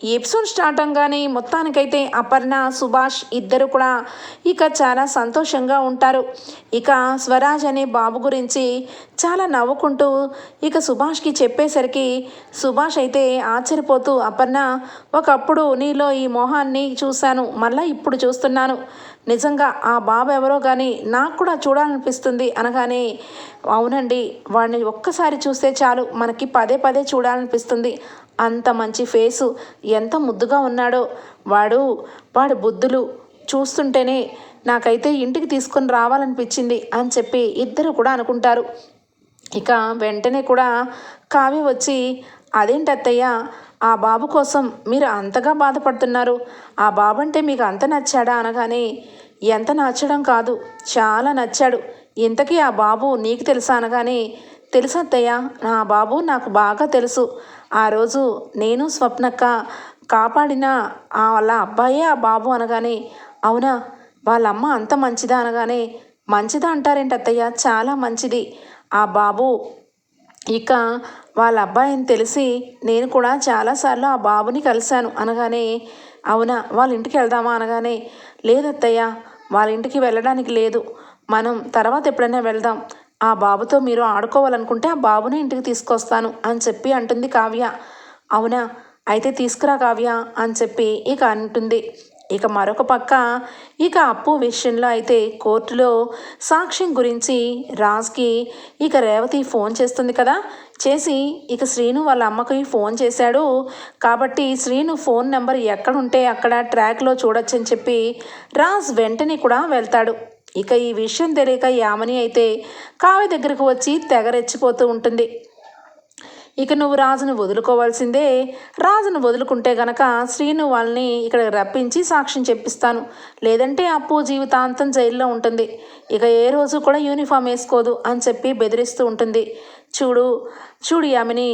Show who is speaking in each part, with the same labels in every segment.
Speaker 1: ఈ episode start అవగానే మొత్తానికైతే అపర్ణ సుభాష్ ఇద్దరు కూడా ఇక చాలా సంతోషంగా ఉంటారు. ఇక స్వరాజ్ అనే బాబు గురించి చాలా నవ్వుకుంటూ ఇక సుభాష్కి చెప్పేసరికి సుభాష్ అయితే ఆశ్చర్యపోతూ అపర్ణ ఒకప్పుడు నీలో ఈ మొహాన్ని చూశాను మళ్ళీ ఇప్పుడు చూస్తున్నాను. నిజంగా ఆ బాబు ఎవరో కానీ నాకు కూడా చూడాలనిపిస్తుంది అనగానే అవునండి వాడిని ఒక్కసారి చూస్తే చాలు మనకి పదే పదే చూడాలనిపిస్తుంది. అంత మంచి ఫేసు ఎంత ముద్దుగా ఉన్నాడో. వాడు వాడు బుద్ధులు చూస్తుంటేనే నాకైతే ఇంటికి తీసుకొని రావాలనిపించింది అని చెప్పి ఇద్దరు కూడా అనుకుంటారు. ఇక వెంటనే కూడా కావ్య వచ్చి అదేంటి అత్తయ్య ఆ బాబు కోసం మీరు అంతగా బాధపడుతున్నారు. ఆ బాబు అంటే మీకు అంత నచ్చాడా? అనగానే ఎంత నచ్చడం కాదు చాలా నచ్చాడు. ఇంతకీ ఆ బాబు నీకు తెలుసా? అనగానే తెలుసు అత్తయ్య నా బాబు నాకు బాగా తెలుసు. ఆ రోజు నేను స్వప్నక్క కాపాడిన ఆ వాళ్ళ అబ్బాయే ఆ బాబు అనగానే అవునా? వాళ్ళమ్మ అంత మంచిదా? అనగానే మంచిదా అంటారేంటి అత్తయ్య? చాలా మంచిది. ఆ బాబు ఇక వాళ్ళ అబ్బాయిని తెలిసి నేను కూడా చాలాసార్లు ఆ బాబుని కలిశాను. అనగానే అవునా? వాళ్ళ ఇంటికి వెళ్దామా? అనగానే లేదత్తయ్య వాళ్ళ ఇంటికి వెళ్ళడానికి లేదు. మనం తర్వాత ఎప్పుడైనా వెళ్దాం. ఆ బాబుతో మీరు ఆడుకోవాలనుకుంటే ఆ బాబుని ఇంటికి తీసుకొస్తాను అని చెప్పి అంటుంది కావ్య. అవునా? అయితే తీసుకురా కావ్య అని చెప్పి ఇక అంటుంది. ఇక మరొక పక్క ఇక అప్పు విషయంలో అయితే కోర్టులో సాక్ష్యం గురించి రాజ్కి ఇక రేవతి ఫోన్ చేస్తుంది కదా. చేసి ఇక శ్రీను వాళ్ళ అమ్మకి ఫోన్ చేశాడు. కాబట్టి శ్రీను ఫోన్ నెంబర్ ఎక్కడుంటే అక్కడ ట్రాక్లో చూడొచ్చని చెప్పి రాజ్ వెంటనే కూడా వెళ్తాడు. ఇక ఈ విషయం తెలియక యామని అయితే కావ్య దగ్గరకు వచ్చి తెగరెచ్చిపోతూ ఉంటుంది. ఇక నువ్వు రాజును వదులుకోవాల్సిందే. రాజును వదులుకుంటే గనక శ్రీను వాళ్ళని ఇక్కడ రప్పించి సాక్ష్యం చెప్పిస్తాను. లేదంటే అప్పు జీవితాంతం జైల్లో ఉంటుంది. ఇక ఏ రోజు కూడా యూనిఫామ్ వేసుకోదు అని చెప్పి బెదిరిస్తూ ఉంటుంది. చూడు చూడు యామిని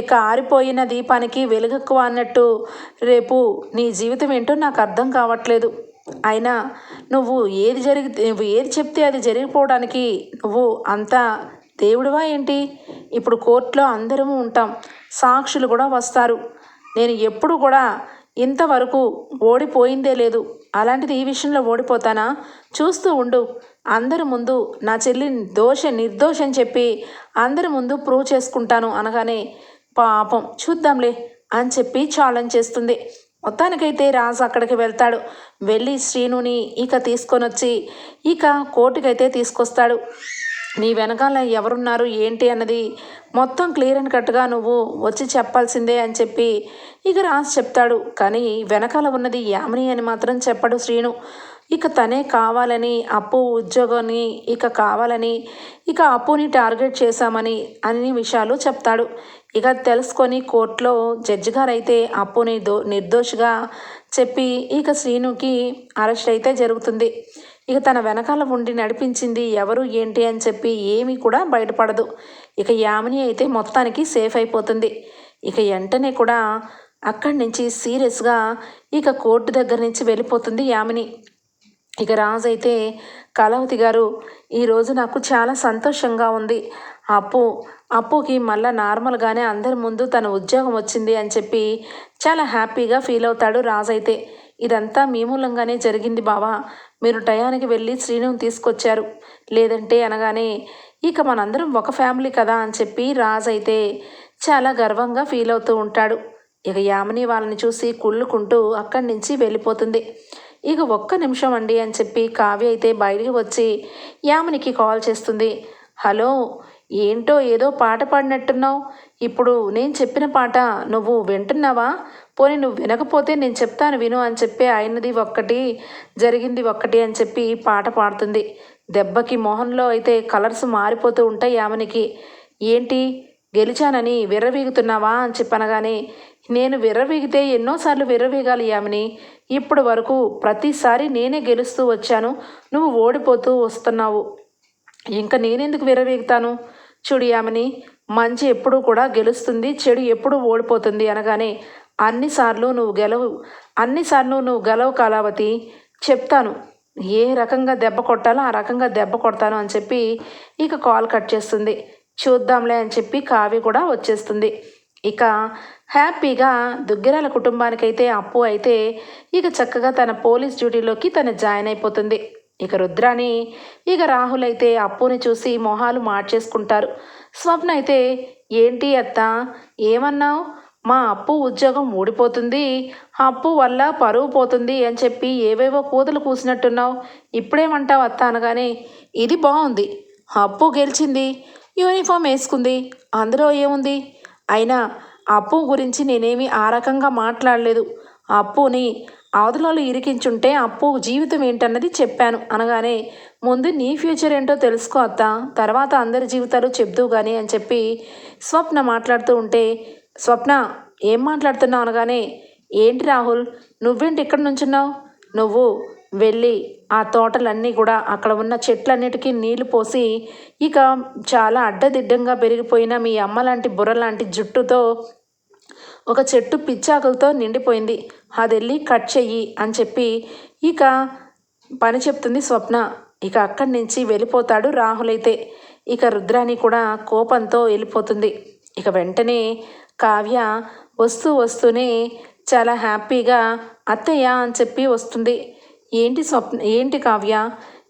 Speaker 1: ఇక ఆరిపోయిన దీపానికి వెలుగెక్కువ అన్నట్టు రేపు నీ జీవితం ఏంటో నాకు అర్థం కావట్లేదు. అయినా నువ్వు ఏది జరిగి నువ్వు ఏది చెప్తే అది జరిగిపోవడానికి నువ్వు అంతా దేవుడివా ఏంటి? ఇప్పుడు కోర్టులో అందరము ఉంటాం. సాక్షులు కూడా వస్తారు. నేను ఎప్పుడు కూడా ఇంతవరకు ఓడిపోయిందే లేదు. అలాంటిది ఈ విషయంలో ఓడిపోతానా? చూస్తూ ఉండు. అందరి ముందు నా చెల్లి దోష నిర్దోషం చెప్పి అందరి ముందు ప్రూవ్ చేసుకుంటాను అనగానే పాపం చూద్దాంలే అని చెప్పి ఛాలెంజ్ చేస్తుంది. మొత్తానికైతే రాజు అక్కడికి వెళ్తాడు. వెళ్ళి శ్రీనుని ఇక తీసుకొని వచ్చి ఇక కోర్టుకైతే తీసుకొస్తాడు. నీ వెనకాల ఎవరున్నారు? ఏంటి అన్నది మొత్తం క్లియర్ అండ్ కట్గా నువ్వు వచ్చి చెప్పాల్సిందే అని చెప్పి ఇక రాజు చెప్తాడు. కానీ వెనకాల ఉన్నది యామిని అని మాత్రం చెప్పడు శ్రీను. ఇక తనే కావాలని అప్పు ఉద్యోగాన్ని ఇక కావాలని ఇక అప్పుని టార్గెట్ చేశామని అన్ని విషయాలు చెప్తాడు. ఇక తెలుసుకొని కోర్టులో జడ్జి గారు అయితే అప్పుని దో నిర్దోషిగా చెప్పి ఇక శ్రీనుకి అరెస్ట్ అయితే జరుగుతుంది. ఇక తన వెనకాల ఉండి నడిపించింది ఎవరు ఏంటి అని చెప్పి ఏమీ కూడా బయటపడదు. ఇక యామిని అయితే మొత్తానికి సేఫ్ అయిపోతుంది. ఇక వెంటనే కూడా అక్కడి నుంచి సీరియస్గా ఇక కోర్టు దగ్గర నుంచి వెళ్ళిపోతుంది యామిని. ఇక రాజు అయితే కళావతి గారు ఈరోజు నాకు చాలా సంతోషంగా ఉంది. అప్పు అప్పుకి మళ్ళీ నార్మల్గానే అందరి ముందు తన ఉద్యోగం వచ్చింది అని చెప్పి చాలా హ్యాపీగా ఫీల్ అవుతాడు రాజు అయితే. ఇదంతా మీ మూలంగానే జరిగింది బావా. మీరు టయానికి వెళ్ళి శ్రీనుని తీసుకొచ్చారు. లేదంటే అనగానే ఇక మనందరం ఒక ఫ్యామిలీ కదా అని చెప్పి రాజు అయితే చాలా గర్వంగా ఫీల్ అవుతూ ఉంటాడు. ఇక యామిని వాళ్ళని చూసి కుళ్ళుకుంటూ అక్కడి నుంచి వెళ్ళిపోతుంది. ఇక ఒక్క నిమిషం అండి అని చెప్పి కావ్య అయితే బయటికి వచ్చి యామినికి కాల్ చేస్తుంది. హలో ఏంటో ఏదో పాట పాడినట్టున్నావు? ఇప్పుడు నేను చెప్పిన పాట నువ్వు వింటున్నావా? పోనీ నువ్వు వినకపోతే నేను చెప్తాను విను అని చెప్పి అయినది ఒక్కటి జరిగింది ఒక్కటి అని చెప్పి పాట పాడుతుంది. దెబ్బకి మొహంలో అయితే కలర్స్ మారిపోతూ ఉంటాయి యామనికి. ఏంటి? గెలిచానని విర్రవీగుతున్నావా అని చెప్పనగానే నేను విర్రవీగితే ఎన్నోసార్లు విర్రవీగాలి యామిని. ఇప్పటి వరకు ప్రతిసారి నేనే గెలుస్తూ వచ్చాను. నువ్వు ఓడిపోతూ వస్తున్నావు. ఇంకా నేనెందుకు విరవేగుతాను చూడు ఆమెని మంచి ఎప్పుడూ కూడా గెలుస్తుంది చెడు ఎప్పుడు ఓడిపోతుంది అనగానే అన్నిసార్లు నువ్వు గెలవు అన్నిసార్లు నువ్వు గెలవు కళావతి చెప్తాను ఏ రకంగా దెబ్బ కొట్టాలో ఆ రకంగా దెబ్బ కొడతాను అని చెప్పి ఇక కాల్ కట్ చేస్తుంది. చూద్దాంలే అని చెప్పి కావ్య కూడా వచ్చేస్తుంది. ఇక హ్యాపీగా దుగ్గిరాల కుటుంబానికైతే అప్పు అయితే ఇక చక్కగా తన పోలీస్ డ్యూటీలోకి తను జాయిన్ అయిపోతుంది. ఇక రుద్రాని ఇక రాహుల్ అయితే అప్పుని చూసి మొహాలు మార్చేసుకుంటారు. స్వప్న అయితే ఏంటి అత్త ఏమన్నావు? మా అప్పు ఉద్యోగం ఊడిపోతుంది. అప్పు వల్ల పరువు పోతుంది అని చెప్పి ఏవేవో కూతులు కూసినట్టున్నావు. ఇప్పుడేమంటావు అత్త అనగానే ఇది బాగుంది అప్పు గెలిచింది యూనిఫామ్ వేసుకుంది. అందులో ఏముంది? అయినా అప్పు గురించి నేనేమి ఆ రకంగా మాట్లాడలేదు. అప్పుని అవతలలో ఇరికించుంటే అప్పు జీవితం ఏంటన్నది చెప్పాను. అనగానే ముందు నీ ఫ్యూచర్ ఏంటో తెలుసుకో అత్త. తర్వాత అందరి జీవితాలు చెప్తూ కానీ అని చెప్పి స్వప్న మాట్లాడుతూ ఉంటే స్వప్న ఏం మాట్లాడుతున్నావు అనగానే ఏంటి రాహుల్? నువ్వేంటి ఇక్కడ నుంచున్నావు? నువ్వు వెళ్ళి ఆ తోటలన్నీ కూడా అక్కడ ఉన్న చెట్లన్నిటికీ నీళ్ళు పోసి ఇక చాలా అడ్డదిడ్డంగా పెరిగిపోయిన మీ అమ్మ లాంటి బుర్ర లాంటి జుట్టుతో ఒక చెట్టు పిచ్చాకులతో నిండిపోయింది. అది వెళ్ళి కట్ చెయ్యి అని చెప్పి ఇక పని చెప్తుంది స్వప్న. ఇక అక్కడి నుంచి వెళ్ళిపోతాడు రాహుల్ అయితే. ఇక రుద్రాని కూడా కోపంతో వెళ్ళిపోతుంది. ఇక వెంటనే కావ్య వస్తూ వస్తూనే చాలా హ్యాపీగా అత్తయ్య అని చెప్పి వస్తుంది. ఏంటి స్వప్న ఏంటి కావ్య?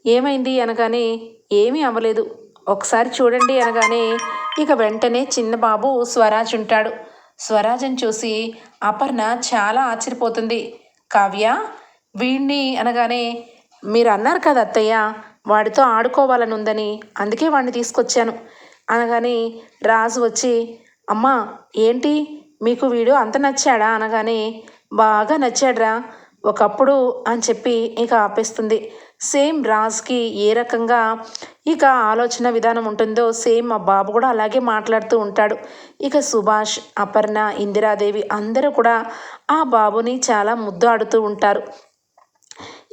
Speaker 1: ఏమైంది అనగానే ఏమీ అవ్వలేదు. ఒకసారి చూడండి అనగానే ఇక వెంటనే చిన్న బాబు స్వరాజ్ ఉంటాడు. స్వరాజన్ చూసి అపర్ణ చాలా ఆశ్చర్యపోతుంది. కావ్య వీణ్ణి అనగానే మీరు అన్నారు కదా అత్తయ్య వాడితో ఆడుకోవాలని ఉందని అందుకే వాడిని తీసుకొచ్చాను. అనగానే రాజు వచ్చి అమ్మా ఏంటి? మీకు వీడు అంత నచ్చాడా? అనగానే బాగా నచ్చాడ్రా. ఒకప్పుడు అని చెప్పి ఇక ఆపేస్తుంది. సేమ్ రాజ్కి ఏ రకంగా ఇక ఆలోచన విధానం ఉంటుందో సేమ్ మా బాబు కూడా అలాగే మాట్లాడుతూ ఉంటాడు. ఇక సుభాష్ అపర్ణ ఇందిరాదేవి అందరూ కూడా ఆ బాబుని చాలా ముద్దు ఆడుతూ ఉంటారు.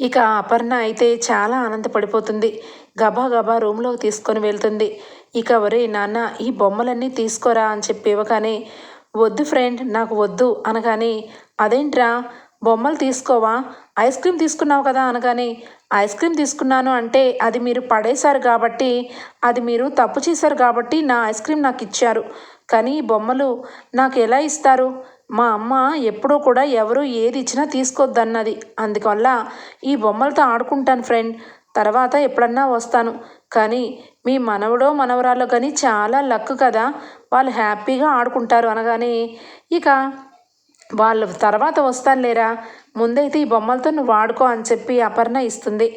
Speaker 1: ఇక అపర్ణ అయితే చాలా ఆనందపడిపోతుంది. గబా గబా రూమ్లోకి తీసుకొని వెళ్తుంది. ఇక ఒరే నాన్న ఈ బొమ్మలన్నీ తీసుకోరా అని చెప్పి ఇవ్వగానే వద్దు ఫ్రెండ్ నాకు వద్దు అనగానే అదేంట్రా బొమ్మలు తీసుకోవా? ఐస్ క్రీమ్ తీసుకున్నావు కదా అనగానే ఐస్ క్రీమ్ తీసుకున్నాను అంటే అది మీరు పడేశారు కాబట్టి అది మీరు తప్పు చేశారు కాబట్టి నా ఐస్ క్రీమ్ నాకు ఇచ్చారు. కానీ ఈ బొమ్మలు నాకు ఎలా ఇస్తారు? మా అమ్మ ఎప్పుడూ కూడా ఎవరు ఏది ఇచ్చినా తీసుకోవద్దన్నది అందువల్ల ఈ బొమ్మలతో ఆడుకుంటాను ఫ్రెండ్. తర్వాత ఎప్పుడన్నా వస్తాను. కానీ మీ మనవడో మనవరాలో కానీ చాలా లక్ కదా. వాళ్ళు హ్యాపీగా ఆడుకుంటారు అనగానే ఇక వాళ్ళు తర్వాత వస్తారు లేరా ముందైతే ఈ బొమ్మలతో నువ్వు వాడుకో అని చెప్పి అపర్ణ ఇస్తుంది.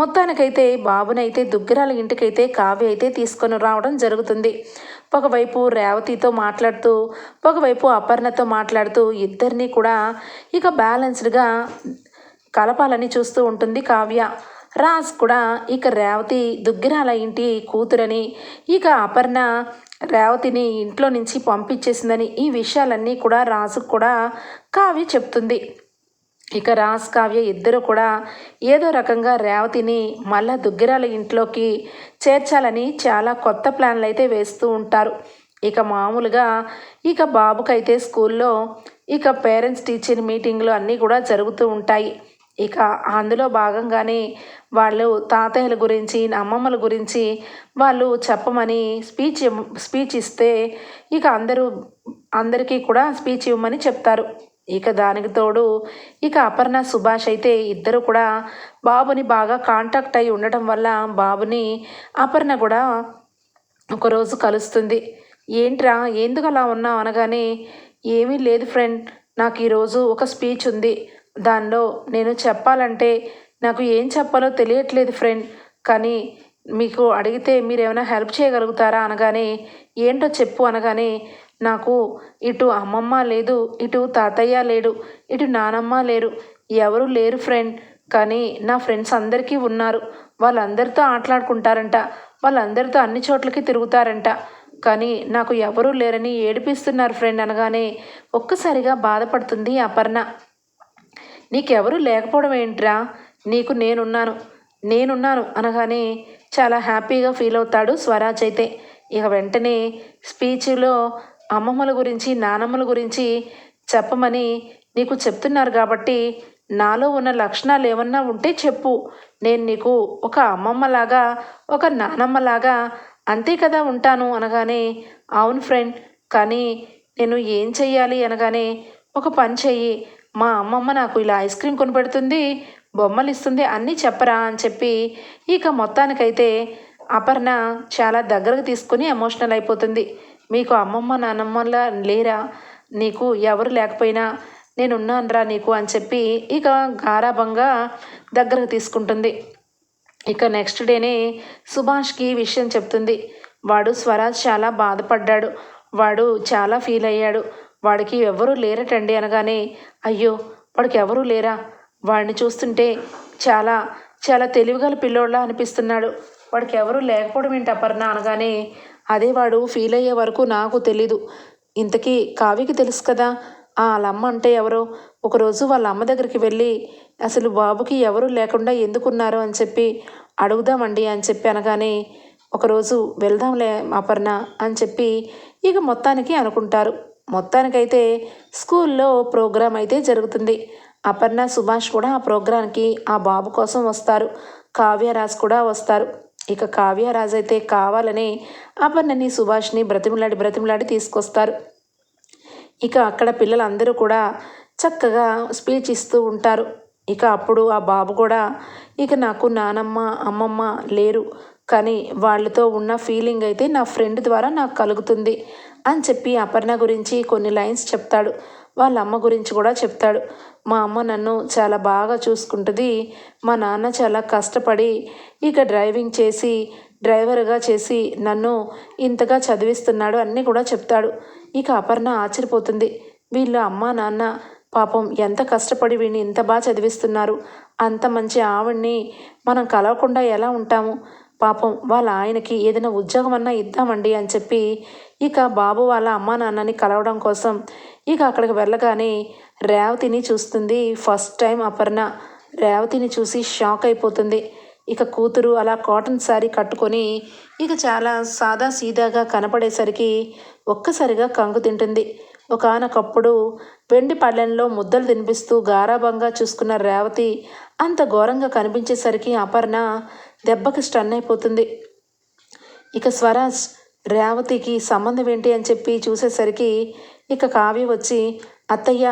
Speaker 1: మొత్తానికైతే బాబునైతే దుగ్గిరాల ఇంటికైతే కావ్య అయితే తీసుకొని రావడం జరుగుతుంది. ఒకవైపు రేవతితో మాట్లాడుతూ ఒకవైపు అపర్ణతో మాట్లాడుతూ ఇద్దరిని కూడా ఇక బ్యాలెన్స్డ్గా కలపాలని చూస్తూ ఉంటుంది కావ్య. రాజ్ కూడా ఇక రేవతి దుగ్గిరాల ఇంటి కూతురని ఇక అపర్ణ రేవతిని ఇంట్లో నుంచి పంపించేసిందని ఈ విషయాలన్నీ కూడా రాజుకు కూడా కావ్య చెప్తుంది. ఇక రాజ్ కావ్య ఇద్దరు కూడా ఏదో రకంగా రేవతిని మళ్ళా దుగ్గిరాల ఇంట్లోకి చేర్చాలని చాలా కొత్త ప్లాన్లు అయితే వేస్తూ ఉంటారు. ఇక మామూలుగా ఇక బాబుకైతే స్కూల్లో ఇక పేరెంట్స్ టీచర్ మీటింగ్లు అన్నీ కూడా జరుగుతూ ఉంటాయి. ఇక అందులో భాగంగానే వాళ్ళు తాతయ్యల గురించి అమ్మమ్మల గురించి వాళ్ళు చెప్పమని స్పీచ్ స్పీచ్ ఇస్తే ఇక అందరూ అందరికీ కూడా స్పీచ్ ఇవ్వమని చెప్తారు. ఇక దానికి తోడు ఇక అపర్ణ సుభాష్ అయితే ఇద్దరు కూడా బాబుని బాగా కాంటాక్ట్ అయి ఉండటం వల్ల బాబుని అపర్ణ కూడా ఒకరోజు కలుస్తుంది. ఏంట్రా ఎందుకు అలా ఉన్నావు? అనగానే ఏమీ లేదు ఫ్రెండ్ నాకు ఈరోజు ఒక స్పీచ్ ఉంది. దానిలో నేను చెప్పాలంటే నాకు ఏం చెప్పాలో తెలియట్లేదు ఫ్రెండ్. కానీ మీకు అడిగితే మీరు ఏమైనా హెల్ప్ చేయగలుగుతారా అనగానే ఏంటో చెప్పు అనగానే నాకు ఇటు అమ్మమ్మ లేదు ఇటు తాతయ్య లేడు ఇటు నానమ్మ లేరు ఎవరు లేరు ఫ్రెండ్. కానీ నా ఫ్రెండ్స్ అందరికీ ఉన్నారు. వాళ్ళందరితో ఆటలాడుకుంటారంట వాళ్ళందరితో అన్ని చోట్లకి తిరుగుతారంట. కానీ నాకు ఎవరూ లేరని ఏడిపిస్తున్నారు ఫ్రెండ్ అనగానే ఒక్కసారిగా బాధపడుతుంది అపర్ణ. నీకెవరూ లేకపోవడం ఏంట్రా? నీకు నేనున్నాను. నేనున్నాను అనగానే చాలా హ్యాపీగా ఫీల్ అవుతాడు స్వరాజ్ అయితే. ఇక వెంటనే స్పీచ్లో అమ్మమ్మల గురించి నానమ్మల గురించి చెప్పమని నీకు చెప్తున్నారు కాబట్టి నాలో ఉన్న లక్షణాలు ఏమన్నా ఉంటే చెప్పు. నేను నీకు ఒక అమ్మమ్మలాగా ఒక నానమ్మలాగా అంతే కదా ఉంటాను అనగానే అవును ఫ్రెండ్ కానీ నేను ఏం చెయ్యాలి? అనగానే ఒక పని చెయ్యి. మా అమ్మమ్మ నాకు ఇలా ఐస్ క్రీమ్ కొనిపెడుతుంది బొమ్మలు ఇస్తుంది అన్నీ చెప్పరా అని చెప్పి ఇక మొత్తానికైతే అపర్ణ చాలా దగ్గరకు తీసుకుని ఎమోషనల్ అయిపోతుంది. మీకు అమ్మమ్మ నాన్నమ్మల లేరా? నీకు ఎవరు లేకపోయినా నేనున్నానురా నీకు అని చెప్పి ఇక గారాభంగా దగ్గరకు తీసుకుంటుంది. ఇక నెక్స్ట్ డేనే సుభాష్కి విషయం చెప్తుంది. వాడు స్వరాజ్ చాలా బాధపడ్డాడు. వాడు చాలా ఫీల్ అయ్యాడు. వాడికి ఎవరూ లేరటండి అనగానే అయ్యో వాడికి ఎవరూ లేరా? వాడిని చూస్తుంటే చాలా చాలా తెలివిగల పిల్లోళ్ళ అనిపిస్తున్నాడు. వాడికి ఎవరూ లేకపోవడం ఏంటి అపర్ణ? అనగానే అదే వాడు ఫీల్ అయ్యే వరకు నాకు తెలీదు. ఇంతకీ కావ్యకి తెలుసు కదా ఆ వాళ్ళ అమ్మ అంటే ఎవరో? ఒకరోజు వాళ్ళ అమ్మ దగ్గరికి వెళ్ళి అసలు బాబుకి ఎవరు లేకుండా ఎందుకున్నారు? అని చెప్పి అడుగుదామండి అని చెప్పి అనగానే ఒకరోజు వెళ్దాంలే అపర్ణ అని చెప్పి ఇక మొత్తానికి అనుకుంటారు. మొత్తానికైతే స్కూల్లో ప్రోగ్రాం అయితే జరుగుతుంది. అపర్ణ సుభాష్ కూడా ఆ ప్రోగ్రాంకి ఆ బాబు కోసం వస్తారు. కావ్యరాజ్ కూడా వస్తారు. ఇక కావ్యరాజ్ అయితే కావాలని అపర్ణని సుభాష్ని బ్రతిమలాడి బ్రతిమలాడి తీసుకొస్తారు. ఇక అక్కడ పిల్లలందరూ కూడా చక్కగా స్పీచ్ ఇస్తూ ఉంటారు. ఇక అప్పుడు ఆ బాబు కూడా ఇక నాకు నానమ్మ అమ్మమ్మ లేరు. కానీ వాళ్ళతో ఉన్న ఫీలింగ్ అయితే నా ఫ్రెండ్ ద్వారా నాకు కలుగుతుంది అని చెప్పి అపర్ణ గురించి కొన్ని లైన్స్ చెప్తాడు. వాళ్ళ అమ్మ గురించి కూడా చెప్తాడు. మా అమ్మ నన్ను చాలా బాగా చూసుకుంటుంది. మా నాన్న చాలా కష్టపడి ఇక డ్రైవింగ్ చేసి డ్రైవర్గా చేసి నన్ను ఇంతగా చదివిస్తున్నాడు అన్నీ కూడా చెప్తాడు. ఇక అపర్ణ ఆశ్చర్యపోతుంది. వీళ్ళ అమ్మ నాన్న పాపం ఎంత కష్టపడి వీడిని ఇంత బాగా చదివిస్తున్నారు. అంత మంచి ఆవిడ్ని మనం కలవకుండా ఎలా ఉంటాము? పాపం వాళ్ళ ఆయనకి ఏదైనా ఉద్యోగం అన్నా ఇద్దామండి అని చెప్పి ఇక బాబు వాళ్ళ అమ్మా నాన్నని కలవడం కోసం ఇక అక్కడికి వెళ్ళగానే రేవతిని చూస్తుంది. ఫస్ట్ టైం అపర్ణ రేవతిని చూసి షాక్ అయిపోతుంది. ఇక కూతురు అలా కాటన్ శారీ కట్టుకొని ఇక చాలా సాదా సీదాగా కనపడేసరికి ఒక్కసారిగా కంగు తింటుంది. ఒకనొకప్పుడు వెండి పళ్ళెంలో ముద్దలు తినిపిస్తూ గారాభంగా చూసుకున్న రేవతి అంత ఘోరంగా కనిపించేసరికి అపర్ణ దెబ్బకి స్టన్ అయిపోతుంది. ఇక స్వరాజ్ రేవతికి సంబంధం ఏంటి అని చెప్పి చూసేసరికి ఇక కావ్య వచ్చి అత్తయ్య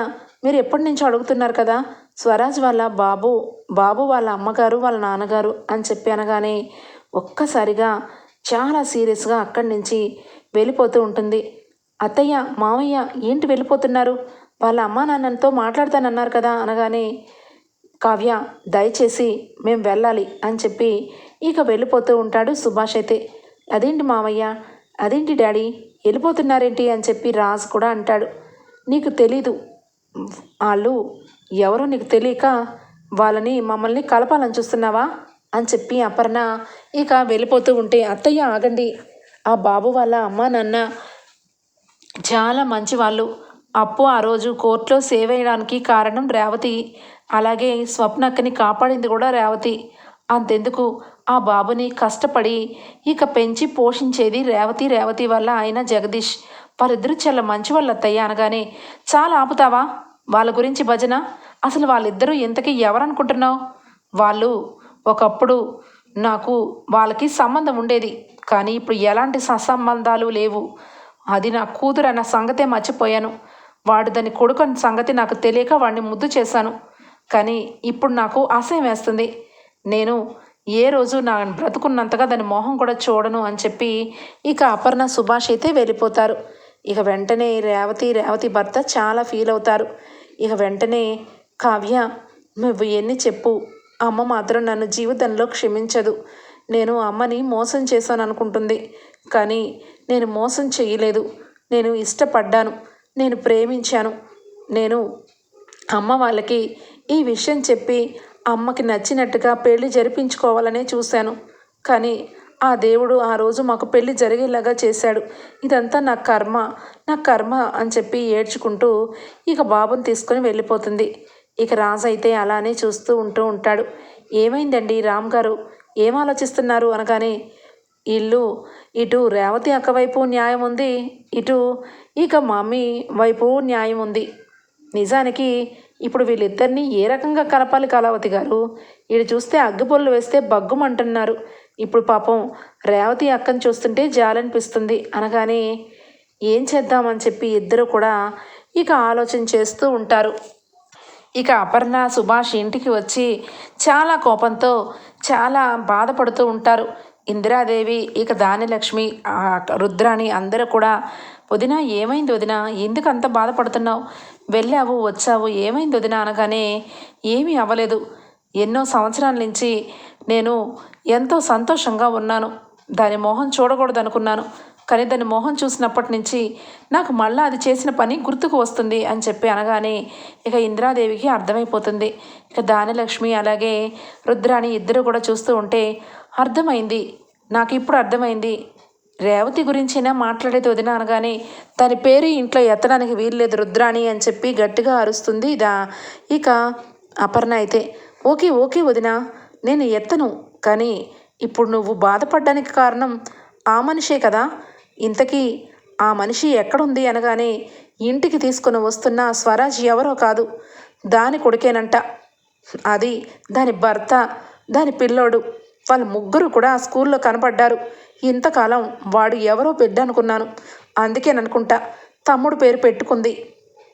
Speaker 1: మీరు ఎప్పటి నుంచో అడుగుతున్నారు కదా స్వరాజ్ వాళ్ళ బాబు బాబు వాళ్ళ అమ్మగారు వాళ్ళ నాన్నగారు అని చెప్పి అనగానే ఒక్కసారిగా చాలా సీరియస్గా అక్కడి నుంచి వెళ్ళిపోతూ ఉంటుంది. అత్తయ్య మామయ్య ఏంటి వెళ్ళిపోతున్నారు? వాళ్ళ అమ్మా నాన్నతో మాట్లాడతానన్నారు కదా అనగానే కావ్య దయచేసి మేము వెళ్ళాలి అని చెప్పి ఇక వెళ్ళిపోతూ ఉంటాడు సుభాష్ అయితే. అదేంటి మామయ్య అదేంటి డాడీ? వెళ్ళిపోతున్నారేంటి? అని చెప్పి రాజు కూడా అంటాడు. నీకు తెలీదు. వాళ్ళు ఎవరో నీకు తెలియక వాళ్ళని మమ్మల్ని కలపాలని చూస్తున్నావా? అని చెప్పి అపర్ణ ఇక వెళ్ళిపోతూ ఉంటే అత్తయ్య ఆగండి. ఆ బాబు వాళ్ళ అమ్మ నాన్న చాలా మంచి వాళ్ళు అప్పు ఆ రోజు కోర్టులో సేవ్ అయ్యడానికి కారణం రేవతి. అలాగే స్వప్నక్కని కాపాడింది కూడా రేవతి. అంతెందుకు? ఆ బాబుని కష్టపడి ఇక పెంచి పోషించేది రేవతి రేవతి వల్ల ఆయన జగదీష్. వారిద్దరూ చాలా మంచి వాళ్ళు అత్తయ్య అనగానే చాలా ఆపుతావా? వాళ్ళ గురించి భజన? అసలు వాళ్ళిద్దరూ ఇంతకీ ఎవరనుకుంటున్నావు? వాళ్ళు ఒకప్పుడు నాకు వాళ్ళకి సంబంధం ఉండేది కానీ ఇప్పుడు ఎలాంటి సత్సంబంధాలు లేవు. అది నా కూతురు అన్న సంగతే మర్చిపోయాను. వాడు దాని కొడుకు సంగతి నాకు తెలియక వాడిని ముద్దు చేశాను. కానీ ఇప్పుడు నాకు అసహ్యం వేస్తుంది. నేను ఏ రోజు నా బ్రతుకున్నంతగా దాని మొహం కూడా చూడను అని చెప్పి ఇక అపర్ణ సుభాష్ అయితే వెళ్ళిపోతారు. ఇక వెంటనే రేవతి రేవతి భర్త చాలా ఫీల్ అవుతారు. ఇక వెంటనే కావ్య నువ్వు ఎన్ని చెప్పు. అమ్మ మాత్రం నన్ను జీవితంలో క్షమించదు. నేను అమ్మని మోసం చేశాను అనుకుంటుంది. కానీ నేను మోసం చేయలేదు. నేను ఇష్టపడ్డాను. నేను ప్రేమించాను. నేను అమ్మ వాళ్ళకి ఈ విషయం చెప్పి అమ్మకి నచ్చినట్టుగా పెళ్ళి జరిపించుకోవాలనే చూశాను. కానీ ఆ దేవుడు ఆ రోజు మాకు పెళ్ళి జరిగేలాగా చేశాడు. ఇదంతా నా కర్మ నా కర్మ అని చెప్పి ఏడ్చుకుంటూ ఇక బాబుని తీసుకొని వెళ్ళిపోతుంది. ఇక రాజు అయితే అలానే చూస్తూ ఉంటూ ఉంటాడు. ఏమైందండి రామ్ గారు? ఏం ఆలోచిస్తున్నారు అనగానే ఇల్లు ఇటు రేవతి అక్క వైపు న్యాయం ఉంది ఇటు ఇక మమ్మీ వైపు న్యాయం ఉంది. నిజానికి ఇప్పుడు వీళ్ళిద్దరినీ ఏ రకంగా కలపాలి కళావతి గారు? వీడు చూస్తే అగ్గిపొల్లు వేస్తే బగ్గుమంటున్నారు. ఇప్పుడు పాపం రేవతి అక్కను చూస్తుంటే జాలనిపిస్తుంది. అనగానే ఏం చేద్దామని చెప్పి ఇద్దరు కూడా ఇక ఆలోచన చేస్తూ ఉంటారు. ఇక అపర్ణ సుభాష్ ఇంటికి వచ్చి చాలా కోపంతో చాలా బాధపడుతూ ఉంటారు. ఇందిరాదేవి ఇక దానిలక్ష్మి రుద్రాణి అందరూ కూడా వదిన ఏమైంది వదిన? ఎందుకు అంత బాధపడుతున్నావు? వెళ్ళావు వచ్చావు ఏమైంది వదిన? అనగానే ఏమీ అవ్వలేదు. ఎన్నో సంవత్సరాల నుంచి నేను ఎంతో సంతోషంగా ఉన్నాను. దాని మొహం చూడకూడదు అనుకున్నాను కానీ దాని మొహం చూసినప్పటి నుంచి నాకు మళ్ళీ అది చేసిన పని గుర్తుకు వస్తుంది అని చెప్పి అనగానే ఇక ఇందిరాదేవికి అర్థమైపోతుంది. ఇక దానిలక్ష్మి అలాగే రుద్రాణి ఇద్దరు కూడా చూస్తూ ఉంటే అర్థమైంది. నాకు ఇప్పుడు అర్థమైంది. రేవతి గురించైనా మాట్లాడేది వదిన అనగానే దాని పేరు ఇంట్లో ఎత్తడానికి వీల్లేదు రుద్రాణి అని చెప్పి గట్టిగా అరుస్తుంది ఇదా. ఇక అపర్ణ అయితే ఓకే ఓకే వదిన నేను ఎత్తను. కానీ ఇప్పుడు నువ్వు బాధపడ్డానికి కారణం ఆ మనిషే కదా. ఇంతకీ ఆ మనిషి ఎక్కడుంది అనగానే ఇంటికి తీసుకుని వస్తున్న స్వరాజ్ ఎవరో కాదు. దాని కొడుకేనంట. అది దాని భర్త దాని పిల్లోడు. వాళ్ళ ముగ్గురు కూడా ఆ స్కూల్లో కనపడ్డారు. ఇంతకాలం వాడు ఎవరో బిడ్డ అనుకున్నాను. అందుకేననుకుంటా తమ్ముడు పేరు పెట్టుకుంది.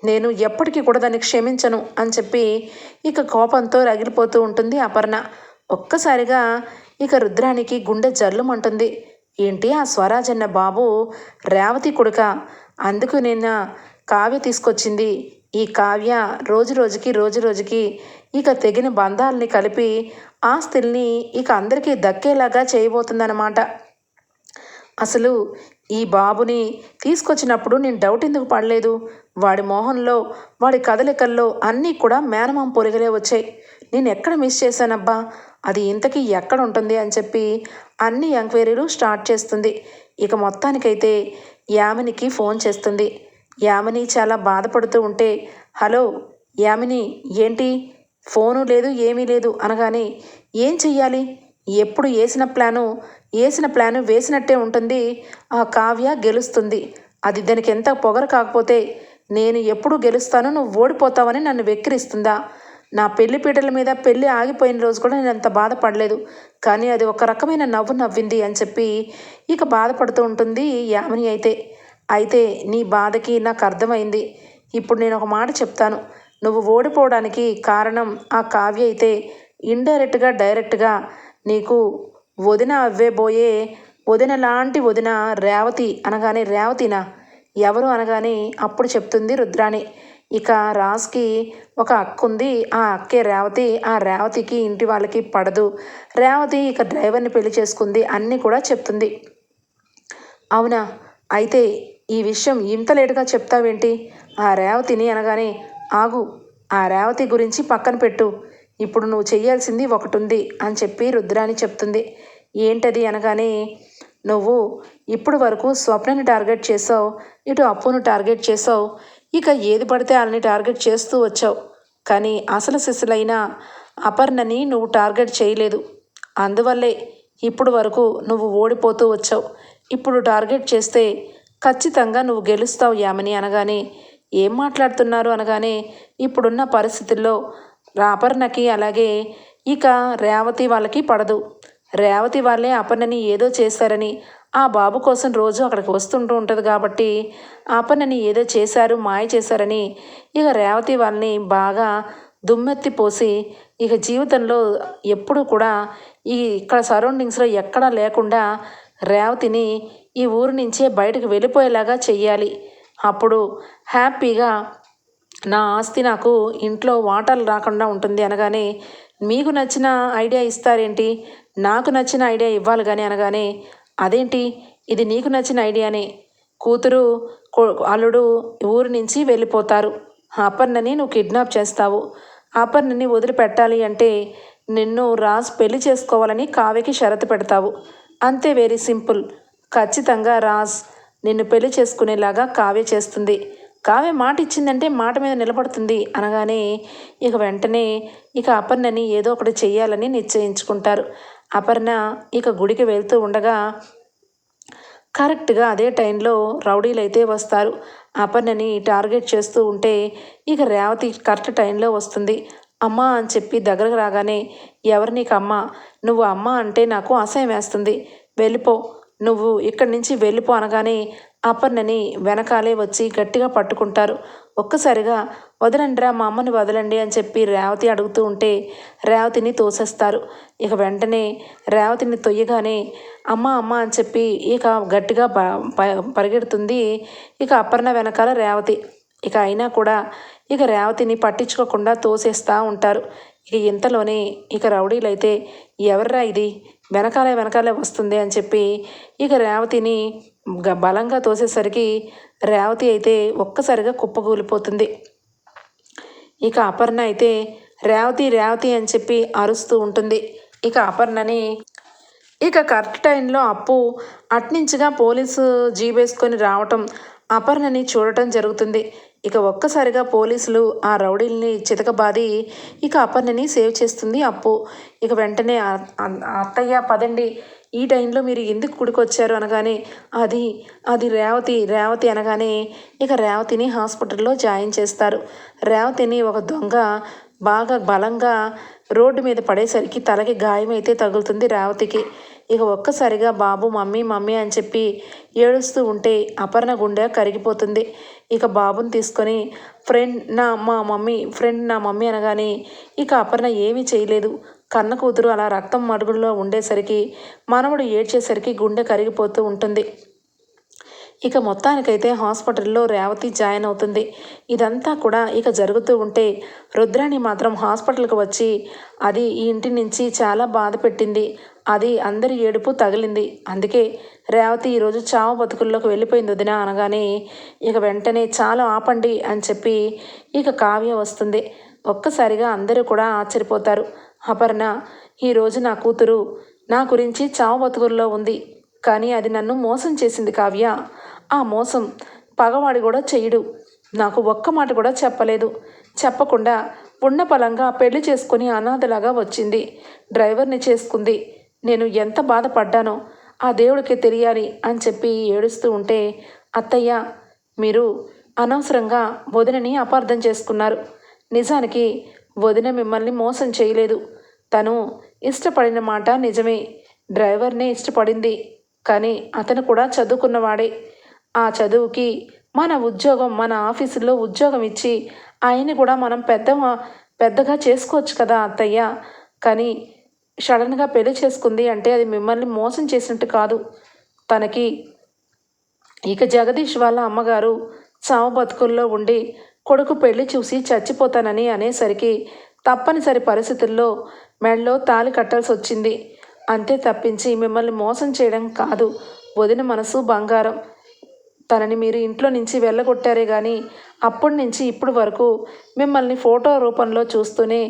Speaker 1: నేను ఎప్పటికీ కూడా దాన్ని క్షమించను అని చెప్పి ఇక కోపంతో రగిలిపోతూ ఉంటుంది అపర్ణ. ఒక్కసారిగా ఇక రుద్రానికి గుండె జల్లుమంటుంది. ఏంటి ఆ స్వరాజ్ అన్న బాబు రేవతి కొడుక? అందుకు నిన్న కావ్య తీసుకొచ్చింది. ఈ కావ్య రోజు రోజుకి రోజు రోజుకి ఇక తెగిన బంధాలని కలిపి ఆస్తుల్ని ఇక అందరికీ దక్కేలాగా చేయబోతుందన్నమాట. అసలు ఈ బాబుని తీసుకొచ్చినప్పుడు నేను డౌట్ ఎందుకు పడలేదు? వాడి మోహంలో వాడి కదలికల్లో అన్నీ కూడా మేనమాం పొలిగలే వచ్చాయి. నేను ఎక్కడ మిస్ చేశానబ్బా? అది ఇంతకీ ఎక్కడ ఉంటుంది అని చెప్పి అన్ని ఎంక్వైరీలు స్టార్ట్ చేస్తుంది. ఇక మొత్తానికైతే యామినికి ఫోన్ చేస్తుంది. యామిని చాలా బాధపడుతూ ఉంటే హలో యామిని ఏంటి? ఫోను లేదు ఏమీ లేదు అనగానే ఏం చెయ్యాలి? ఎప్పుడు వేసిన ప్లాను? వేసిన ప్లాను వేసినట్టే ఉంటుంది. ఆ కావ్య గెలుస్తుంది. అది దానికి ఎంత పొగరు కాకపోతే నేను ఎప్పుడు గెలుస్తాను నువ్వు ఓడిపోతావని నన్ను వెక్కిరిస్తుందా? నా పెళ్ళి పీటల మీద పెళ్ళి ఆగిపోయిన రోజు కూడా నేను అంత బాధపడలేదు. కానీ అది ఒక రకమైన నవ్వు నవ్వింది అని చెప్పి ఇక బాధపడుతూ ఉంటుంది యామిని అయితే. అయితే నీ బాధకి నాకు అర్థమైంది. ఇప్పుడు నేను ఒక మాట చెప్తాను. నువ్వు ఓడిపోవడానికి కారణం ఆ కావ్య అయితే ఇండైరెక్ట్గా డైరెక్ట్గా నీకు వదిన అవ్వేబోయే వదిన లాంటి వదిన రేవతి అనగానే రేవతినా? ఎవరు అనగానే అప్పుడు చెప్తుంది రుద్రాణి. ఇక రాజ్కి ఒక అక్క ఉంది ఆ అక్కే రేవతి. ఆ రేవతికి ఇంటి వాళ్ళకి పడదు. రేవతి ఇక డ్రైవర్ని పెళ్ళి చేసుకుంది అన్నీ కూడా చెప్తుంది. అవునా? అయితే ఈ విషయం ఇంత లేటుగా చెప్తావేంటి? ఆ రేవతిని అనగానే ఆగు ఆ రేవతి గురించి పక్కన పెట్టు. ఇప్పుడు నువ్వు చేయాల్సింది ఒకటి ఉంది అని చెప్పి రుద్రాని చెప్తుంది. ఏంటది అనగానే నువ్వు ఇప్పుడు వరకు స్వప్నని టార్గెట్ చేసావు ఇటు అప్పును టార్గెట్ చేసావు ఇక ఏది పడితే వాళ్ళని టార్గెట్ చేస్తూ వచ్చావు. కానీ అసలు శిశులైన అపర్ణని నువ్వు టార్గెట్ చేయలేదు. అందువల్లే ఇప్పుడు వరకు నువ్వు ఓడిపోతూ వచ్చావు. ఇప్పుడు టార్గెట్ చేస్తే ఖచ్చితంగా నువ్వు గెలుస్తావు యామని అనగానే ఏం మాట్లాడుతున్నారు అనగానే ఇప్పుడున్న పరిస్థితుల్లో అపర్ణకి అలాగే ఇక రేవతి వాళ్ళకి పడదు. రేవతి వాళ్ళే అపర్ణని ఏదో చేశారని ఆ బాబు కోసం రోజు అక్కడికి వస్తుంటూ ఉంటుంది కాబట్టి అపర్ణని ఏదో చేశారు మాయ చేశారని ఇక రేవతి వాళ్ళని బాగా దుమ్మెత్తి పోసి ఇక జీవితంలో ఎప్పుడు కూడా ఈ ఇక్కడ సరౌండింగ్స్లో ఎక్కడా లేకుండా రేవతిని ఈ ఊరు నుంచే బయటకు వెళ్ళిపోయేలాగా చెయ్యాలి. అప్పుడు హ్యాపీగా నా ఆస్తి నాకు ఇంట్లో వాటాలు రాకుండా ఉంటుంది అనగానే మీకు నచ్చిన ఐడియా ఇస్తారేంటి? నాకు నచ్చిన ఐడియా ఇవ్వాలి కానీ అనగానే అదేంటి? ఇది నీకు నచ్చిన ఐడియానే. కూతురు అల్లుడు ఊరి నుంచి వెళ్ళిపోతారు. అపర్ణని నువ్వు కిడ్నాప్ చేస్తావు. అపర్ణని వదిలిపెట్టాలి అంటే నిన్ను రాజ్ పెళ్ళి చేసుకోవాలని కావ్యకి షరతు పెడతావు. అంతే వెరీ సింపుల్ ఖచ్చితంగా రాజ్ నిన్ను పెళ్ళి చేసుకునేలాగా కావ్య చేస్తుంది. కావ్య మాట ఇచ్చిందంటే మాట మీద నిలబడుతుంది అనగానే ఇక వెంటనే ఇక అపర్ణని ఏదో ఒకటి చేయాలని నిశ్చయించుకుంటారు. అపర్ణ ఇక గుడికి వెళ్తూ ఉండగా కరెక్ట్గా అదే టైంలో రౌడీలు అయితే వస్తారు. అపర్ణని టార్గెట్ చేస్తూ ఉంటే ఇక రేవతి కరెక్ట్ టైంలో వస్తుంది. అమ్మ అని చెప్పి దగ్గరకు రాగానే ఎవరు నీకు అమ్మ నువ్వు అమ్మ అంటే నాకు అసహ్యం వేస్తుంది. వెళ్ళిపో నువ్వు ఇక్కడి నుంచి వెళ్ళిపో అనగానే అపర్ణని వెనకాలే వచ్చి గట్టిగా పట్టుకుంటారు. ఒక్కసారిగా వదలండిరా మా అమ్మని వదలండి అని చెప్పి రేవతి అడుగుతూ ఉంటే రేవతిని తోసేస్తారు. ఇక వెంటనే రేవతిని తొయ్యగానే అమ్మ అమ్మ అని చెప్పి ఇక గట్టిగా ప ప- పరిగెడుతుంది ఇక అపర్ణ వెనకాల రేవతి. ఇక అయినా కూడా ఇక రేవతిని పట్టించుకోకుండా తోసేస్తూ ఉంటారు. ఇక ఇంతలోనే ఇక రౌడీలైతే ఎవర్రా ఇది? వెనకాలే వెనకాలే వస్తుంది అని చెప్పి ఇక రేవతిని బలంగా తోసేసరికి రేవతి అయితే ఒక్కసారిగా కుప్పకూలిపోతుంది. ఇక అపర్ణ అయితే రేవతి రేవతి అని చెప్పి అరుస్తూ ఉంటుంది. ఇక అపర్ణని ఇక కరెక్ట్ టైంలో అప్పు అట్నుంచిగా పోలీసు జీబేసుకొని రావటం అపర్ణని చూడటం జరుగుతుంది. ఇక ఒక్కసారిగా పోలీసులు ఆ రౌడీల్ని చితకబాది ఇక అపర్ణని సేవ్ చేస్తుంది అప్పు. ఇక వెంటనే అత్తయ్య పదండి ఈ టైంలో మీరు ఎందుకు కుడికొచ్చారు అనగానే అది అది రేవతి రేవతి అనగానే ఇక రేవతిని హాస్పిటల్లో జాయిన్ చేస్తారు. రేవతిని ఒక దొంగ బాగా బలంగా రోడ్డు మీద పడేసరికి తలకి గాయమైతే తగులుతుంది రేవతికి. ఇక ఒక్కసారిగా బాబు మమ్మీ మమ్మీ అని చెప్పి ఏడుస్తూ ఉంటే అపర్ణ గుండె కరిగిపోతుంది. ఇక బాబుని తీసుకొని ఫ్రెండ్ నా మా మమ్మీ ఫ్రెండ్ నా మమ్మీ అనగానే ఇక అపర్ణ ఏమీ చేయలేదు. కన్న కూతురు అలా రక్తం మడుగుల్లో ఉండేసరికి మనవడు ఏడ్చేసరికి గుండె కరిగిపోతూ ఉంటుంది. ఇక మొత్తానికైతే హాస్పిటల్లో రేవతి జాయిన్ అవుతుంది. ఇదంతా కూడా ఇక జరుగుతూ ఉంటే రుద్రాణి మాత్రం హాస్పిటల్కి వచ్చి అది ఈ ఇంటి నుంచి చాలా బాధ పెట్టింది. అది అందరి ఏడుపు తగిలింది. అందుకే రేవతి ఈరోజు చావు బతుకుల్లోకి వెళ్ళిపోయింది వదిన అనగానే ఇక వెంటనే చాలా ఆపండి అని చెప్పి ఇక కావ్య వస్తుంది. ఒక్కసారిగా అందరూ కూడా ఆశ్చర్యపోతారు. అపర్ణ ఈరోజు నా కూతురు నా గురించి చావు బతుకుల్లో ఉంది. కానీ అది నన్ను మోసం చేసింది కావ్య. ఆ మోసం పగవాడి కూడా చెయ్యడు. నాకు ఒక్క మాట కూడా చెప్పలేదు. చెప్పకుండా ఉన్న పలంగా పెళ్ళి చేసుకుని అనాథలాగా వచ్చింది. డ్రైవర్ని చేసుకుంది. నేను ఎంత బాధపడ్డానో ఆ దేవుడికి తెలియాలి అని చెప్పి ఏడుస్తూ ఉంటే అత్తయ్య మీరు అనవసరంగా వదినని అపార్థం చేసుకున్నారు. నిజానికి వదిన మిమ్మల్ని మోసం చేయలేదు. తను ఇష్టపడిన మాట నిజమే. డ్రైవర్నే ఇష్టపడింది. కానీ అతను కూడా చదువుకున్నవాడే. ఆ చదువుకి మన ఉద్యోగం మన ఆఫీసులో ఉద్యోగం ఇచ్చి ఆయన్ని కూడా మనం పెద్ద పెద్దగా చేసుకోవచ్చు కదా అత్తయ్య. కానీ సడన్గా పెళ్ళి చేసుకుంది అంటే అది మిమ్మల్ని మోసం చేసినట్టు కాదు. తనకి ఇక జగదీష్ వాళ్ళ అమ్మగారు చావు బతుకుల్లో ఉండి కొడుకు పెళ్ళి చూసి చచ్చిపోతానని అనేసరికి తప్పనిసరి పరిస్థితుల్లో మెడలో తాళి కట్టాల్సి వచ్చింది అంతే తప్పించి మిమ్మల్ని మోసం చేయడం కాదు. వదిన మనసు బంగారం. తనని మీరు ఇంట్లో నుంచి వెళ్ళగొట్టారే కానీ అప్పటి నుంచి ఇప్పటి వరకు మిమ్మల్ని ఫోటో రూపంలో చూస్తూనే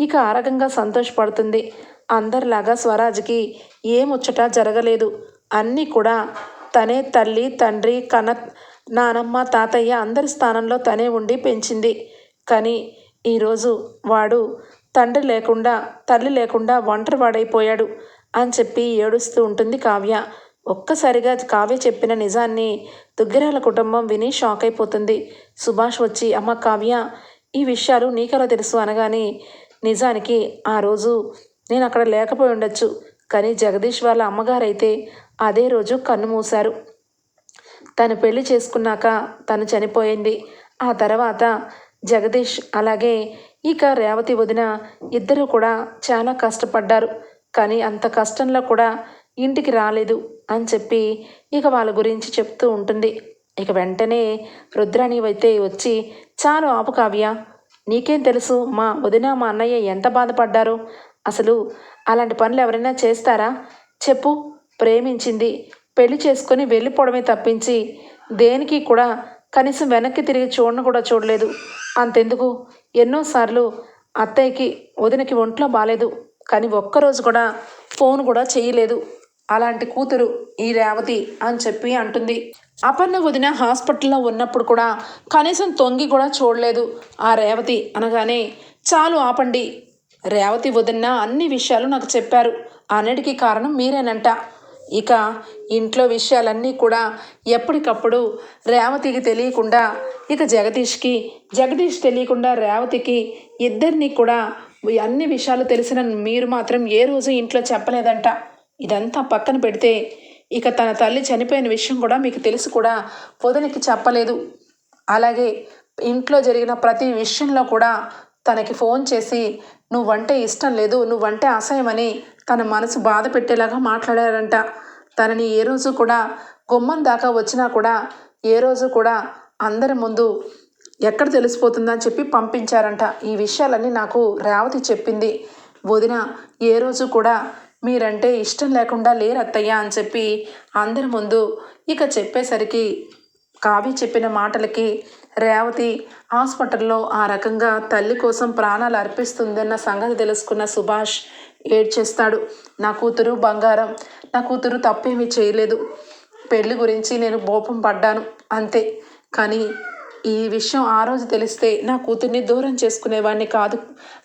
Speaker 1: ఇక ఆ రకంగా సంతోషపడుతుంది. అందరిలాగా స్వరాజ్కి ఏ ముచ్చట జరగలేదు. అన్నీ కూడా తనే తల్లి తండ్రి కన నానమ్మ తాతయ్య అందరి స్థానంలో తనే ఉండి పెంచింది. కానీ ఈరోజు వాడు తండ్రి లేకుండా తల్లి లేకుండా ఒంటరి వాడైపోయాడు అని చెప్పి ఏడుస్తూ ఉంటుంది కావ్య. ఒక్కసారిగా కావ్య చెప్పిన నిజాన్ని దుగ్గిరాల కుటుంబం విని షాక్ అయిపోతుంది. సుభాష్ వచ్చి అమ్మ కావ్య ఈ విషయాలు నీకెలా తెలుసు? అనగానే నిజానికి ఆ రోజు నేను అక్కడ లేకపోయి ఉండొచ్చు. కానీ జగదీష్ వాళ్ళ అమ్మగారైతే అదే రోజు కన్ను మూశారు. తను పెళ్ళి చేసుకున్నాక తను చనిపోయింది. ఆ తర్వాత జగదీష్ అలాగే ఇక రేవతి వదిన ఇద్దరు కూడా చాలా కష్టపడ్డారు. కానీ అంత కష్టంలో కూడా ఇంటికి రాలేదు అని చెప్పి ఇక వాళ్ళ గురించి చెప్తూ ఉంటుంది. ఇక వెంటనే రుద్రాణి అయితే వచ్చి చాలు ఆపు కావ్య. నీకేం తెలుసు? మా వదిన మా అన్నయ్య ఎంత బాధపడ్డారో? అసలు అలాంటి పనులు ఎవరైనా చేస్తారా? చెప్పు. ప్రేమించింది. పెళ్ళి చేసుకొని వెళ్ళిపోవడమే తప్పించి దేనికి కూడా కనీసం వెనక్కి తిరిగి చూడను కూడా చూడలేదు. అంతెందుకు? ఎన్నోసార్లు అత్తయ్యకి వదినకి ఒంట్లో బాగాలేదు కానీ ఒక్కరోజు కూడా ఫోన్ కూడా చేయలేదు. అలాంటి కూతురు ఈ రేవతి అని చెప్పి అంటుంది. అపర్ణ వదిన హాస్పిటల్లో ఉన్నప్పుడు కూడా కనీసం తొంగి కూడా చూడలేదు. ఆ రేవతి అనగానే చాలు ఆపండి. రేవతి వదిన అన్ని విషయాలు నాకు చెప్పారు. అన్నిటికీ కారణం మీరేనంట. ఇక ఇంట్లో విషయాలన్నీ కూడా ఎప్పటికప్పుడు రేవతికి తెలియకుండా ఇక జగదీష్కి జగదీష్ తెలియకుండా రేవతికి ఇద్దరిని కూడా అన్ని విషయాలు తెలిసిన మీరు మాత్రం ఏ రోజు ఇంట్లో చెప్పలేదంట. ఇదంతా పక్కన పెడితే ఇక తన తల్లి చనిపోయిన విషయం కూడా మీకు తెలిసి కూడా వదినకి చెప్పలేదు. అలాగే ఇంట్లో జరిగిన ప్రతి విషయంలో కూడా తనకి ఫోన్ చేసి నువ్వంటే ఇష్టం లేదు నువ్వంటే అసహ్యమని తన మనసు బాధ పెట్టేలాగా మాట్లాడారంట. తనని ఏ రోజు కూడా గుమ్మం దాకా వచ్చినా కూడా ఏ రోజు కూడా అందరి ముందు ఎక్కడ తెలిసిపోతుందని చెప్పి పంపించారంట. ఈ విషయాలన్నీ నాకు రేవతి చెప్పింది. వదిన ఏ రోజు కూడా మీరంటే ఇష్టం లేకుండా లేరు అత్తయ్య అని చెప్పి అందరి ముందు ఇక చెప్పేసరికి కావ్య చెప్పిన మాటలకి రేవతి హాస్పిటల్లో ఆ రకంగా తల్లి కోసం ప్రాణాలు అర్పిస్తుందన్న సంగతి తెలుసుకున్న సుభాష్ ఏడ్చేస్తాడు. నా కూతురు బంగారం నా కూతురు తప్పేమీ చేయలేదు. పెళ్ళి గురించి నేను కోపం పడ్డాను అంతే. కానీ ఈ విషయం ఆ రోజు తెలిస్తే నా కూతుర్ని దూరం చేసుకునేవాడిని కాదు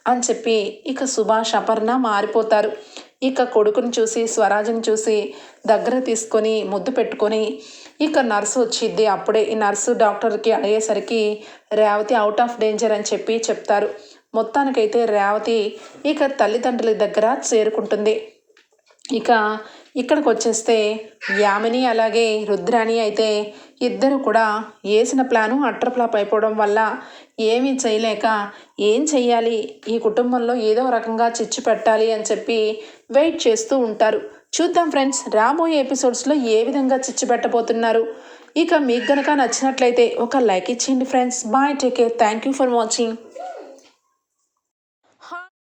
Speaker 1: అని చెప్పి ఇక సుభాష్ అపర్ణ మారిపోతారు. ఇక కొడుకుని చూసి స్వరాజ్ని చూసి దగ్గర తీసుకొని ముద్దు పెట్టుకొని ఇక నర్సు వచ్చిద్ది అప్పుడే ఈ నర్సు డాక్టర్కి అడిగేసరికి రేవతి అవుట్ ఆఫ్ డేంజర్ అని చెప్పి చెప్తారు. మొత్తానికైతే రేవతి ఇక తల్లిదండ్రుల దగ్గర చేరుకుంటుంది. ఇక ఇక్కడికి వచ్చేస్తే యామిని అలాగే రుద్రాణి అయితే ఇద్దరు కూడా వేసిన ప్లాను అట్టర్ అయిపోవడం వల్ల ఏమీ చేయలేక ఏం చెయ్యాలి? ఈ కుటుంబంలో ఏదో రకంగా చిచ్చు పెట్టాలి అని చెప్పి వెయిట్ చేస్తూ ఉంటారు. చూద్దాం ఫ్రెండ్స్ రాబోయే ఎపిసోడ్స్లో ఏ విధంగా చిచ్చు పెట్టబోతున్నారు. ఇక మీకు గనక నచ్చినట్లయితే ఒక లైక్ ఇచ్చేయండి friends. Bye take care. Thank you for watching.